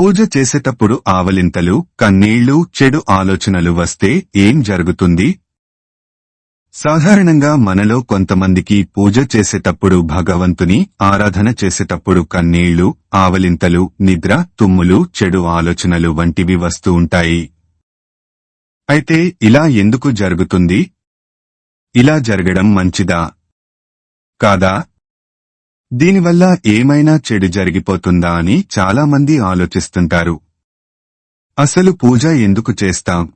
పూజ చేసేటప్పుడు ఆవలింతలు కన్నీళ్ళు చెడు ఆలోచనలు వస్తే ఏం జరుగుతుంది? సాధారణంగా మనలో కొంతమందికి పూజ చేసేటప్పుడు భగవంతుని ఆరాధన చేసేటప్పుడు కన్నీళ్ళు ఆవలింతలు నిద్ర తుమ్ములు చెడు ఆలోచనలు వంటివి వస్తూ ఉంటాయి. అయితే ఇలా ఎందుకు జరుగుతుంది? ఇలా జరగడం మంచిదా? కాదా? దీనివల్ల ఏమైనా చెడు జరిగిపోతుందా అని చాలామంది ఆలోచిస్తుంటారు. అసలు పూజ ఎందుకు చేస్తాం?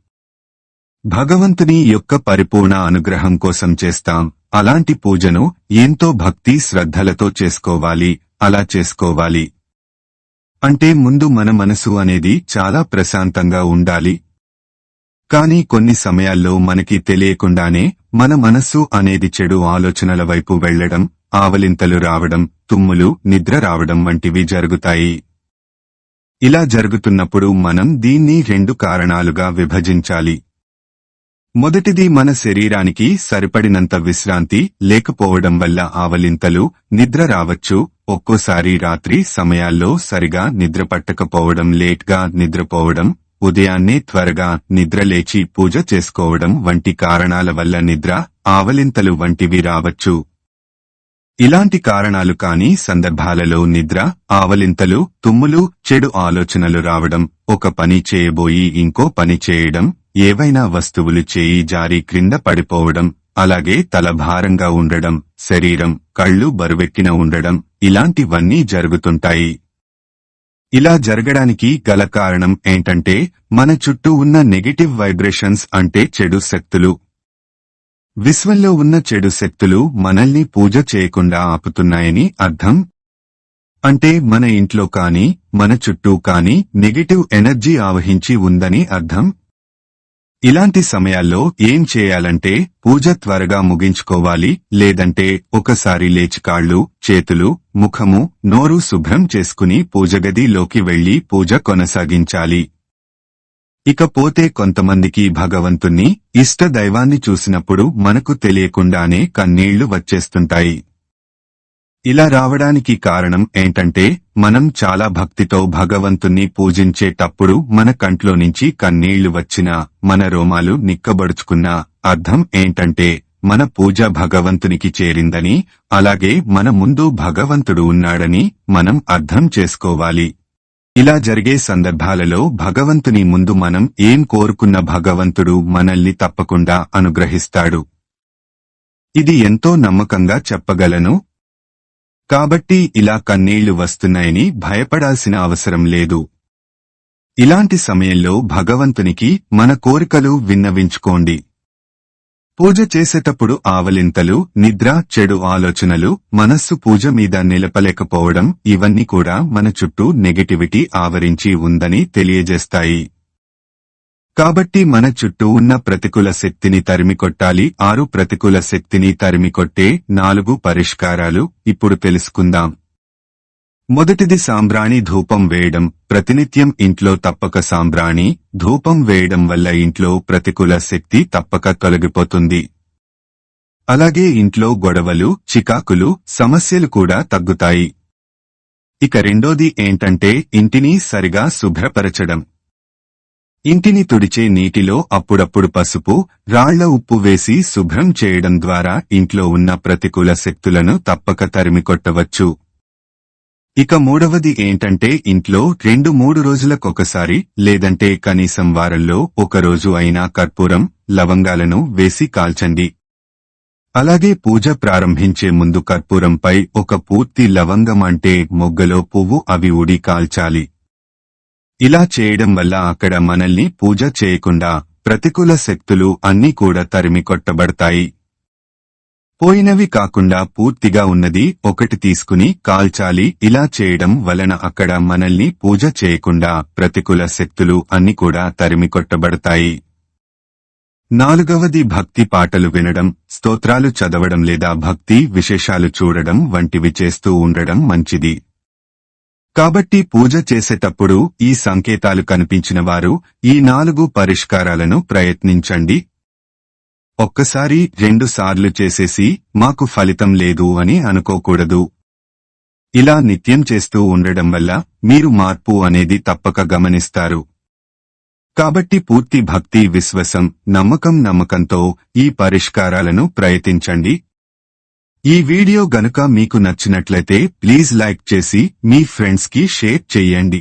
భగవంతుని యొక్క పరిపూర్ణ అనుగ్రహం కోసం చేస్తాం. అలాంటి పూజను ఎంతో భక్తి శ్రద్ధలతో చేసుకోవాలి అలా చేసుకోవాలి. అంటే ముందు మన మనసు అనేది చాలా ప్రశాంతంగా ఉండాలి. కానీ కొన్ని సమయాల్లో మనకి తెలియకుండానే మన మనస్సు అనేది చెడు ఆలోచనల వైపు వెళ్ళడం ఆవలింతలు రావడం తుమ్ములు నిద్ర రావడం వంటివి జరుగుతాయి. ఇలా జరుగుతున్నప్పుడు మనం దీన్ని రెండు కారణాలుగా విభజించాలి. మొదటిది మన శరీరానికి సరిపడినంత విశ్రాంతి లేకపోవడం వల్ల ఆవలింతలు నిద్ర రావచ్చు ఒక్కోసారి రాత్రి సమయాల్లో సరిగా నిద్ర పట్టకపోవడం లేట్గా నిద్రపోవడం ఉదయాన్నే త్వరగా నిద్రలేచి పూజ చేసుకోవడం వంటి కారణాల వల్ల నిద్ర ఆవలింతలు వంటివి రావచ్చు. ఇలాంటి కారణాలు కాని సందర్భాలలో నిద్ర ఆవలింతలు తుమ్ములు చెడు ఆలోచనలు రావడం ఒక పని చేయబోయి ఇంకో పని చేయడం ఏవైనా వస్తువులు చేయి జారి క్రింద పడిపోవడం అలాగే తల భారంగా ఉండడం శరీరం కళ్ళు బరువెక్కిన ఉండడం ఇలాంటివన్నీ జరుగుతుంటాయి. ఇలా జరగడానికి గల కారణం ఏంటంటే మన చుట్టూ ఉన్న నెగటివ్ వైబ్రేషన్స్ అంటే చెడు శక్తులు. విశ్వంలో ఉన్న చెడు శక్తులు మనల్ని పూజ చేయకుండా ఆపుతున్నాయని అర్థం? అంటే మన ఇంట్లో కాని మన చుట్టూ కాని నెగటివ్ ఎనర్జీ ఆవహించి ఉందని అర్థం? ఇలాంటి సమయాల్లో ఏం చేయాలంటే పూజ త్వరగా ముగించుకోవాలి లేదంటే ఒకసారి లేచి కాళ్ళు చేతులు ముఖము నోరు శుభ్రం చేసుకుని పూజగదిలోకి వెళ్ళి పూజ కొనసాగించాలి. ఇకపోతే కొంతమందికి భగవంతుణ్ణి ఇష్ట దైవాన్ని చూసినప్పుడు మనకు తెలియకుండానే కన్నీళ్ళు వచ్చేస్తుంటాయి. ఇలా రావడానికి కారణం ఏంటంటే మనం చాలా భక్తితో భగవంతుణ్ణి పూజించేటప్పుడు మన కంట్లో నుంచి కన్నీళ్ళు వచ్చినా మన రోమాలు నిక్కబడుచుకున్నా అర్థం ఏంటంటే మన పూజ భగవంతునికి చేరిందని అలాగే మన ముందు భగవంతుడు ఉన్నాడని మనం అర్థం చేసుకోవాలి. ఇలా జరిగే సందర్భాలలో భగవంతుని ముందు మనం ఏం కోరుకున్న భగవంతుడు మనల్ని తప్పకుండా అనుగ్రహిస్తాడు. ఇది ఎంతో నమ్మకంగా చెప్పగలను. కాబట్టి ఇలా కన్నీళ్ళు వస్తున్నాయని భయపడాల్సిన అవసరం లేదు. ఇలాంటి సమయంలో భగవంతునికి మన కోరికలు విన్నవించుకోండి. పూజ చేసేటప్పుడు ఆవలింతలు నిద్ర చెడు ఆలోచనలు మనస్సు పూజ మీద నిలపలేకపోవడం ఇవన్నీ కూడా మన చుట్టూ నెగటివిటీ ఆవరించి ఉందని తెలియజేస్తాయి. కాబట్టి మన చుట్టూ ఉన్న ప్రతికూల శక్తిని తరిమికొట్టాలి. ఆరు ప్రతికూల శక్తిని తరిమికొట్టే నాలుగు పరిష్కారాలు ఇప్పుడు తెలుసుకుందాం. మొదటిది సాంబ్రాణి ధూపం వేయడం ప్రతినిత్యం ఇంట్లో తప్పక సాంబ్రాణి ధూపం వేయడం వల్ల ఇంట్లో ప్రతికూల శక్తి తప్పక తొలగిపోతుంది అలాగే ఇంట్లో గొడవలు చికాకులు సమస్యలు కూడా తగ్గుతాయి. ఇక రెండోది ఏంటంటే ఇంటిని సరిగా శుభ్రపరచడం. ఇంటిని తుడిచే నీటిలో అప్పుడప్పుడు పసుపు రాళ్ళ ఉప్పు వేసి శుభ్రం చేయడం ద్వారా ఇంట్లో ఉన్న ప్రతికూల శక్తులను తప్పక తరిమికొట్టవచ్చు. ఇక మూడవది ఏంటంటే ఇంట్లో రెండు మూడు రోజులకొకసారి లేదంటే కనీసం వారంలో ఒక రోజు అయినా కర్పూరం లవంగాలను వేసి కాల్చండి. అలాగే పూజ ప్రారంభించే ముందు కర్పూరంపై ఒక పూర్తి లవంగం అంటే మొగ్గలో పువ్వు అవి ఉడి కాల్చాలి. ఇలా చేయడం వల్ల అక్కడ మనల్ని పూజ చేయకుండా ప్రతికూల శక్తులు అన్నీ కూడా తరిమి కొట్టబడతాయి. పోయినవి కాకుండా పూర్తిగా ఉన్నది ఒకటి తీసుకుని కాల్చాలి. ఇలా చేయడం వలన అక్కడ మనల్ని పూజ చేయకుండా ప్రతికూల శక్తులు అన్ని కూడా తరిమి కొట్టబడతాయి. నాలుగవది భక్తి పాటలు వినడం స్తోత్రాలు చదవడం లేదా భక్తి విశేషాలు చూడడం వంటివి చేస్తూ ఉండడం మంచిది. కాబట్టి పూజ చేసేటప్పుడు ఈ సంకేతాలు కనిపించిన వారు ఈ నాలుగు పరిష్కారాలను ప్రయత్నించండి. ఒక్కసారి రెండుసార్లు చేసేసి మాకు ఫలితం లేదు అని అనుకోకూడదు. ఇలా నిత్యం చేస్తూ ఉండడం వల్ల మీరు మార్పు అనేది తప్పక గమనిస్తారు. కాబట్టి పూర్తి భక్తి విశ్వసం నమ్మకం నమ్మకంతో ఈ పరిష్కారాలను ప్రయత్నించండి. ఈ వీడియో గనుక మీకు నచ్చినట్లయితే ప్లీజ్ లైక్ చేసి మీ ఫ్రెండ్స్కి షేర్ చెయ్యండి